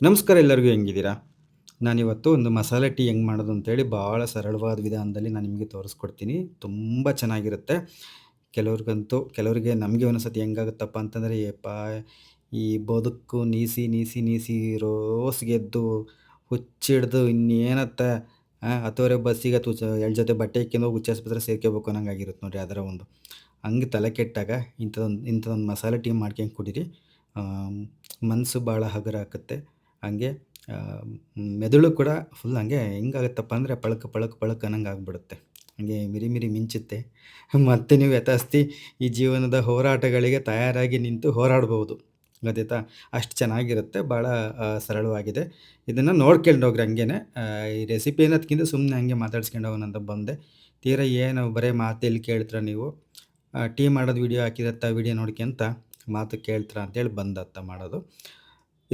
ನಮಸ್ಕಾರ ಎಲ್ಲರಿಗೂ ಹೆಂಗಿದ್ದೀರಾ? ನಾನಿವತ್ತು ಒಂದು ಮಸಾಲೆ ಟೀ ಹೆಂಗೆ ಮಾಡೋದು ಅಂತೇಳಿ ಭಾಳ ಸರಳವಾದ ವಿಧಾನದಲ್ಲಿ ನಾನು ನಿಮಗೆ ತೋರಿಸ್ಕೊಡ್ತೀನಿ. ತುಂಬ ಚೆನ್ನಾಗಿರುತ್ತೆ. ಕೆಲವ್ರಿಗಂತೂ ಕೆಲವರಿಗೆ ನಮಗೆ ಒಂದೊಂದ್ಸತಿ ಹೆಂಗಾಗುತ್ತಪ್ಪ ಅಂತಂದರೆ, ಯಪ್ಪಾ! ಈ ಬದುಕು ನೀಸಿ, ನೀಸಿ, ನೀಸಿ ರೋಸ್ಗೆದ್ದು ಹುಚ್ಚಿಡ್ದು ಇನ್ನೇನತ್ತ ಹತ್ತುವರೆ ಬಸ್ಸಿಗೆ ಅಥವಾ 2 ಜೊತೆ ಬಟ್ಟೆ ಇಕ್ಕಿಂದು ಹೋಗಿ ಆಸ್ಪತ್ರೆ ಸೇರ್ಕೋಬೇಕು ಅನ್ನಂಗಾಗಿರುತ್ತೆ ನೋಡಿರಿ ಅದರ ಒಂದು. ಹಂಗೆ ತಲೆ ಕೆಟ್ಟಾಗ ಇಂಥದೊಂದು ಇಂಥದೊಂದು ಮಸಾಲೆ ಟೀ ಮಾಡ್ಕೊಂಡು ಕುಡೀರಿ. ಮನಸ್ಸು ಭಾಳ ಹಗುರ ಆಕತ್ತೆ. ಹಂಗೆ ಮೆದುಳು ಕೂಡ ಫುಲ್ ಹಂಗೆ ಹೆಂಗಾಗುತ್ತಪ್ಪ ಅಂದರೆ ಪಳಕ ಪಳಕ್ ಪಳಕ್ ಅನ್ನಂಗೆ ಆಗಿಬಿಡುತ್ತೆ ಹಂಗೆ ಮಿರಿ ಮಿರಿ ಮಿಂಚುತ್ತೆ. ಮತ್ತೆ ನೀವು ಯಥಾಸ್ತಿ ಈ ಜೀವನದ ಹೋರಾಟಗಳಿಗೆ ತಯಾರಾಗಿ ನಿಂತು ಹೋರಾಡ್ಬೋದು. ಗೊತ್ತಾಯ್ತಾ? ಅಷ್ಟು ಚೆನ್ನಾಗಿರುತ್ತೆ. ಭಾಳ ಸರಳವಾಗಿದೆ. ಇದನ್ನು ನೋಡ್ಕೊಂಡು ಹೋಗ್ರಿ ಹಂಗೇನೆ. ಈ ರೆಸಿಪಿ ಅನ್ನೋದಕ್ಕಿಂತ ಸುಮ್ಮನೆ ಹಂಗೆ ಮಾತಾಡ್ಸ್ಕೊಂಡು ಹೋಗೋಣ ಅಂತ ಬಂದೆ. ತೀರಾ ಏನು ಬರೀ ಮಾತಲ್ಲಿ ಕೇಳ್ತೀರ ನೀವು? ಟೀ ಮಾಡೋದು ವಿಡಿಯೋ ಹಾಕಿರತ್ತ ವಿಡಿಯೋ ನೋಡ್ಕೊಂತ ಮಾತು ಕೇಳ್ತೀರಾ ಅಂತೇಳಿ ಬಂದತ್ತ ಮಾಡೋದು.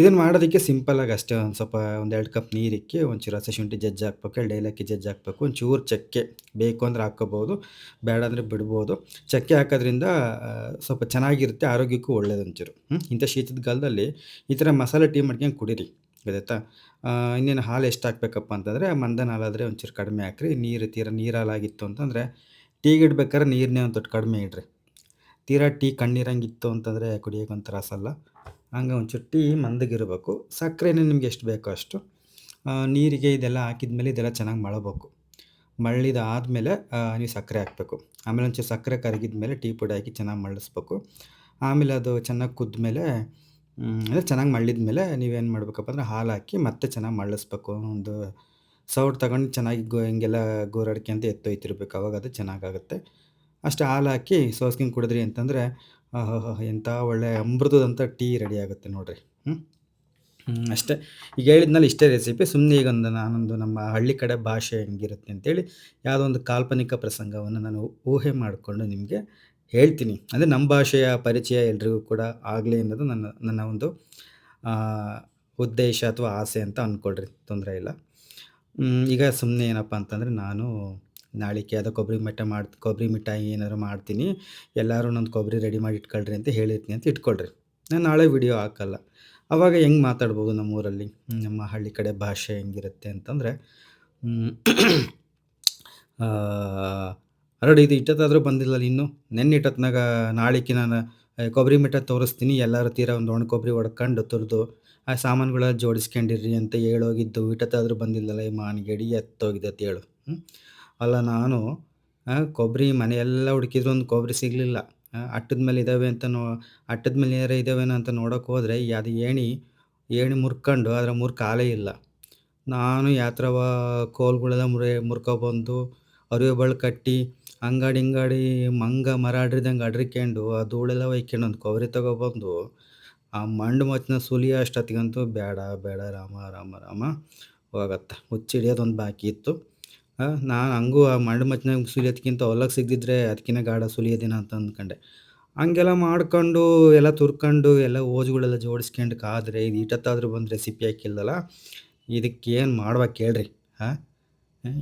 ಇದನ್ನು ಮಾಡೋದಕ್ಕೆ ಸಿಂಪಲ್ಲಾಗಿ ಅಷ್ಟೇ ಒಂದು ಸ್ವಲ್ಪ ಒಂದು ಎರಡು ಕಪ್ ನೀರಿಕ್ಕಿ, ಒಂಚೂರು ಹಸಿ ಶುಂಠಿ ಜಜ್ಜಿ ಹಾಕ್ಬೇಕು, ಎರಡು ಏಲಕ್ಕಿ ಜಜ್ಜಿ ಹಾಕ್ಬೇಕು, ಒಂಚೂರು ಚಕ್ಕೆ ಬೇಕು ಅಂದರೆ ಹಾಕ್ಕೋಬೋದು, ಬೇಡ ಅಂದರೆ ಬಿಡ್ಬೋದು. ಚಕ್ಕೆ ಹಾಕೋದ್ರಿಂದ ಸ್ವಲ್ಪ ಚೆನ್ನಾಗಿರುತ್ತೆ, ಆರೋಗ್ಯಕ್ಕೂ ಒಳ್ಳೇದು ಒಂಚೂರು. ಹ್ಞೂ ಇಂಥ ಶೀತದ ಕಾಲದಲ್ಲಿ ಈ ಥರ ಮಸಾಲೆ ಟೀ ಮಾಡ್ಕೊಂಡು ಕುಡೀರಿ. ಗೊತ್ತಾಯ್ತಾ? ಇನ್ನೇನು ಹಾಲು ಎಷ್ಟು ಹಾಕ್ಬೇಕಪ್ಪ ಅಂತಂದರೆ, ಮಂದನ ಹಾಲಾದರೆ ಒಂಚೂರು ಕಡಿಮೆ ಹಾಕ್ರಿ. ನೀರು ತೀರ ನೀರು ಹಾಲಾಗಿತ್ತು ಅಂತಂದರೆ, ಟೀಗೆ ಇಡ್ಬೇಕಾದ್ರೆ ನೀರನ್ನೇ ಒಂದು ತೊಟ್ಟು ಕಡಿಮೆ ಇಡ್ರಿ. ತೀರಾ ಟೀ ಕಣ್ಣೀರಂಗಿತ್ತು ಅಂತಂದರೆ ಕುಡಿಯೋಕೆ ಒಂಥರ. ಹಂಗೆ ಒಂಚೂರು ಟೀ ಮಂದಗಿರಬೇಕು. ಸಕ್ಕರೆನೇ ನಿಮ್ಗೆ ಎಷ್ಟು ಬೇಕೋ ಅಷ್ಟು. ನೀರಿಗೆ ಇದೆಲ್ಲ ಹಾಕಿದ ಮೇಲೆ ಇದೆಲ್ಲ ಚೆನ್ನಾಗಿ ಮಳಬೇಕು. ಮಳ್ಳಿದಾದ್ಮೇಲೆ ಆದಮೇಲೆ ನೀವು ಸಕ್ಕರೆ ಹಾಕಬೇಕು. ಆಮೇಲೆ ಒಂಚೂರು ಸಕ್ಕರೆ ಕರಗಿದ ಮೇಲೆ ಟೀ ಪುಡಿ ಹಾಕಿ ಚೆನ್ನಾಗಿ ಮಳ್ಳಿಸ್ಬೇಕು. ಆಮೇಲೆ ಅದು ಚೆನ್ನಾಗಿ ಕುದ್ದ ಮೇಲೆ ಅಂದರೆ ಚೆನ್ನಾಗಿ ಮಳ್ಳಿದ್ಮೇಲೆ ನೀವೇನು ಮಾಡಬೇಕಪ್ಪ ಅಂದರೆ ಹಾಲು ಹಾಕಿ ಮತ್ತೆ ಚೆನ್ನಾಗಿ ಮಳ್ಳಿಸ್ಬೇಕು. ಒಂದು ಸೌಟ್ ತಗೊಂಡು ಚೆನ್ನಾಗಿ ಗೋ ಹಿಂಗೆಲ್ಲ ಗೋರಾಡ್ಕ್ಯಂತ ಎತ್ತೊಯ್ತಿರ್ಬೇಕು. ಅವಾಗ ಅದು ಚೆನ್ನಾಗಾಗುತ್ತೆ. ಅಷ್ಟು ಹಾಲು ಹಾಕಿ ಸೋಸ್ಕೊಂಡು ಕುಡಿದ್ರಿ ಅಂತಂದರೆ, ಎಂಥ ಒಳ್ಳೆ ಅಮೃತದಂಥ ಟೀ ರೆಡಿ ಆಗುತ್ತೆ ನೋಡಿರಿ. ಹ್ಮ್, ಅಷ್ಟೇ. ಈಗ ಹೇಳಿದ್ನಲ್ಲ ಇಷ್ಟೇ ರೆಸಿಪಿ. ಸುಮ್ಮನೆ ಈಗ ಒಂದು ನಾನೊಂದು ನಮ್ಮ ಹಳ್ಳಿ ಕಡೆ ಭಾಷೆ ಹೆಂಗಿರುತ್ತೆ ಅಂತೇಳಿ ಯಾವುದೋ ಒಂದು ಕಾಲ್ಪನಿಕ ಪ್ರಸಂಗವನ್ನು ನಾನು ಊಹೆ ಮಾಡಿಕೊಂಡು ನಿಮಗೆ ಹೇಳ್ತೀನಿ. ಅಂದರೆ ನಮ್ಮ ಭಾಷೆಯ ಪರಿಚಯ ಎಲ್ರಿಗೂ ಕೂಡ ಆಗಲಿ ಅನ್ನೋದು ನನ್ನ ನನ್ನ ಒಂದು ಉದ್ದೇಶ ಅಥವಾ ಆಸೆ ಅಂತ ಅಂದ್ಕೊಳ್ರಿ. ತೊಂದರೆ ಇಲ್ಲ. ಈಗ ಸುಮ್ಮನೆ ಏನಪ್ಪ ಅಂತಂದರೆ ನಾನು ನಾಳಿಕೆ ಯಾವುದೋ ಕೊಬ್ಬರಿ ಮಟ್ಟ ಮಾಡ್ ಕೊಬ್ಬರಿ ಮಿಠಾಯಿ ಏನಾದ್ರು ಮಾಡ್ತೀನಿ. ಎಲ್ಲರೂ ನಂದು ಕೊಬ್ಬರಿ ರೆಡಿ ಮಾಡಿ ಇಟ್ಕೊಳ್ರಿ ಅಂತ ಹೇಳಿರ್ತೀನಿ ಅಂತ ಇಟ್ಕೊಳ್ರಿ. ನಾನು ನಾಳೆ ವಿಡಿಯೋ ಹಾಕಲ್ಲ. ಆವಾಗ ಹೆಂಗೆ ಮಾತಾಡ್ಬೋದು ನಮ್ಮೂರಲ್ಲಿ? ನಮ್ಮ ಹಳ್ಳಿ ಕಡೆ ಭಾಷೆ ಹೆಂಗಿರುತ್ತೆ ಅಂತಂದರೆ, ಹರಡು ಆಹ್, "ಅರಡು ಇದು ಇಟ್ಟತ್ತಾದರೂ ಬಂದಿಲ್ಲ ಇನ್ನೂ? ನೆನ್ನೆ ಇಟ್ಟತ್ನಾಗ ನಾಳಿಕೆ ನಾನು ಕೊಬ್ಬರಿ ಮಿಠ ತೋರಿಸ್ತೀನಿ. ಎಲ್ಲರೂ ತೀರ ಒಂದು ಒಣ ಕೊಬ್ಬರಿ ಹೊಡ್ಕೊಂಡು ತುರಿದು ಆ ಸಾಮಾನುಗಳ ಜೋಡಿಸ್ಕೊಂಡಿರ್ರಿ ಅಂತ ಹೇಳೋಗಿದ್ದು. ಇಟ್ಟತ್ತಾದರೂ ಬಂದಿಲ್ಲಲ್ಲ ಈ ಮಾನ್ಗೇಡಿ ಎತ್ತೋಗಿದೆ ಅಂತ ಹೇಳು." ಅಲ್ಲ ನಾನು ಕೊಬ್ಬರಿ ಮನೆಯೆಲ್ಲ ಹುಡುಕಿದ್ರು ಒಂದು ಕೊಬ್ಬರಿ ಸಿಗಲಿಲ್ಲ. ಅಟ್ಟದ ಮೇಲೆ ಇದ್ದಾವೆ ಅಂತ ನೋ, ಅಟ್ಟದ ಮೇಲೆ ಏನಾರ ಇದ್ದಾವೇನೋ ಅಂತ ನೋಡೋಕೆ ಹೋದರೆ ಅದು ಏಣಿ ಏಣಿ ಮುರ್ಕೊಂಡು ಅದರ ಮುರ್ಕಾಲೇ ಕಾಲೇ ಇಲ್ಲ. ನಾನು ಯಾತ್ರವ, ಕೋಲುಗಳೆಲ್ಲ ಮುರಿ ಮುರ್ಕೊಬಂದು ಅರಿವೆ ಬಳ್ಳಿ ಕಟ್ಟಿ, ಅಂಗಾಡಿ ಹಿಂಗಾಡಿ ಮಂಗ ಮರ ಅಡ್ರಿದಂಗೆ ಅಡ್ರಿಕೊಂಡು ಆ ಧೂಳೆಲ್ಲ ಒಯ್ಕೊಂಡು ಒಂದು ಕೊಬ್ಬರಿ ತಗೊಬಂದು ಆ ಮಂಡು ಮಚ್ಚಿನ ಸುಲಿಯ ಅಷ್ಟೊತ್ತಿಗಂತೂ ಬೇಡ ಬೇಡ, ರಾಮ ರಾಮ ರಾಮ ಹೋಗತ್ತ. ಹುಚ್ಚಿಡಿಯೋದೊಂದು ಬಾಕಿ ಇತ್ತು. ನಾನು ಹಂಗೂ ಆ ಮಂಡು ಮಚ್ಚನಾಗ ಸುಲಿಯೋದ್ಕಿಂತ ಹೊಲಕ್ಕೆ ಸಿಗದಿದ್ರೆ ಅದಕ್ಕಿಂತ ಗಾಢ ಸುಲಿಯೋದಿನ ಅಂತ ಅಂದ್ಕೊಂಡೆ. ಹಂಗೆಲ್ಲ ಮಾಡ್ಕೊಂಡು ಎಲ್ಲ ತುರ್ಕೊಂಡು ಎಲ್ಲ ಓಜುಗಳೆಲ್ಲ ಜೋಡಿಸ್ಕೊಂಡು ಕಾದ್ರೆ ಇದು ಇಷ್ಟೊತ್ತಾದ್ರೂ ಬಂದು ರೆಸಿಪಿ ಇದಕ್ಕೆ ಇದಕ್ಕೇನು ಮಾಡ್ಬೇಕು ಕೇಳ್ರಿ ಹಾಂ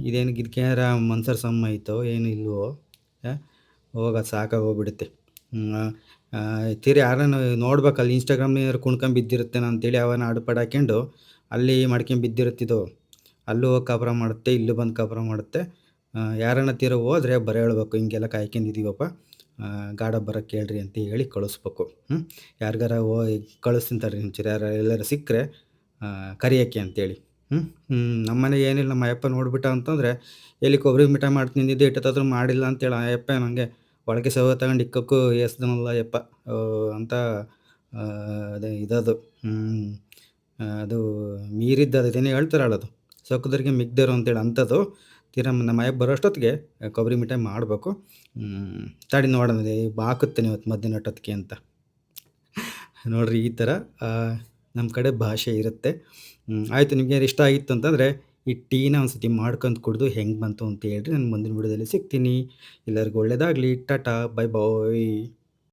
ಇದೇನು ಇದಕ್ಕೇನಾರ ಮನ್ಸರ್ ಸಮ್ಮ ಐತೋ ಏನು ಇಲ್ವೋ? ಹೋಗ ಸಾಕಾಗಿ ಹೋಗ್ಬಿಡುತ್ತೆ. ತೀರಿ ಆಹ್, ನೋಡ್ಬೇಕು ಅಲ್ಲಿ ಇನ್‌ಸ್ಟಾಗ್ರಾಮ್‌ನಾಗ ಕುಣ್ಕೊಂಡು ಬಿದ್ದಿರುತ್ತೇನೋ ಅಂತೇಳಿ ಅವನ ಅಡ್ಡ ಹಾಕ್ಕೊಂಡು ಅಲ್ಲಿ ಮಾಡ್ಕೊಂಡು ಬಿದ್ದಿರುತ್ತಿದ್ದು. ಅಲ್ಲೂ ಹೋಗಿ ಕಾಬ್ರ ಮಾಡುತ್ತೆ, ಇಲ್ಲೂ ಬಂದು ಕಾಬ್ರ ಮಾಡುತ್ತೆ. ಯಾರನ್ನ ತೀರ ಹೋದ್ರೆ ಬರ ಹೇಳ್ಬೇಕು, ಹಿಂಗೆಲ್ಲ ಕಾಯ್ಕೊಂಡಿದ್ದೀವಪ್ಪ. ಗಾಡ ಬರೋಕ್ಕೆ ಹೇಳ್ರಿ ಅಂತ ಹೇಳಿ ಕಳಿಸ್ಬೇಕು. ಹ್ಞೂ ಯಾರಿಗಾರ ಹೋ ಕಳಿಸ್ತಿಂತಾರೆ ನಿಮ್ಮ ಚಿರ ಯಾರು ಎಲ್ಲಾರು ಸಿಕ್ಕರೆ ಕರಿಯಕ್ಕೆ ಅಂತೇಳಿ. ಹ್ಞೂ ಹ್ಞೂ ನಮ್ಮ ಮನೆಗೆ ಏನಿಲ್ಲ ನಮ್ಮ ಅಯ್ಯಪ್ಪ ನೋಡಿಬಿಟ್ಟ ಅಂತಂದರೆ, ಎಲ್ಲಿ ಕೊಬ್ಬರಿ ಮಿಠಾಯಿ ನಿಂದಿದ್ದು ಇಟ್ಟತ್ತಾದ್ರೂ ಮಾಡಿಲ್ಲ ಅಂತೇಳಿ ಆ ಯಪ್ಪ ನನಗೆ ಒಳಗೆ ಸೌದೆ ತಗೊಂಡು ಇಕ್ಕಕ್ಕೂ ಎಸ್ದನಲ್ಲ ಅಯ್ಯಪ್ಪ! ಅಂತ ಅದೇ ಇದದು. ಅದು ಮೀರಿದ್ದು ಅದೇನೇ ಹೇಳ್ತಾರಲ್ಲ ಅದು. ಸೊಕ್ಕದವ್ರಿಗೆ ಮಿಕ್ದೋರು ಅಂತೇಳಿ ಅಂಥದ್ದು. ತೀರಾ ನಮ್ಮ ಮನೆಗೆ ಬರೋಷ್ಟೊತ್ತಿಗೆ ಕೊಬ್ಬರಿ ಮಿಠಾಯಿ ಮಾಡಬೇಕು. ತಡಿ ನೋಡೋಣ ಹಾಕುತ್ತೇನೆ ಇವತ್ತು ಮಧ್ಯಾಹ್ನ ಅಟ್ಟೊತ್ತಿಗೆ ಅಂತ. ನೋಡ್ರಿ, ಈ ಥರ ನಮ್ಮ ಕಡೆ ಭಾಷೆ ಇರುತ್ತೆ. ಆಯಿತು, ನಿಮ್ಗೆ ಇಷ್ಟ ಆಗಿತ್ತು ಅಂತಂದರೆ, ಈ ಟೀನ ಒಂದ್ಸತಿ ಮಾಡ್ಕೊಂಡು ಕುಡಿದು ಹೆಂಗೆ ಬಂತು ಅಂತ ಹೇಳ್ರಿ. ನಾನು ಮುಂದಿನ ವಿಡಿಯೋದಲ್ಲಿ ಸಿಗ್ತೀನಿ. ಎಲ್ಲರಿಗೂ ಒಳ್ಳೆಯದಾಗಲಿ. ಟಾಟಾ. Bye bye.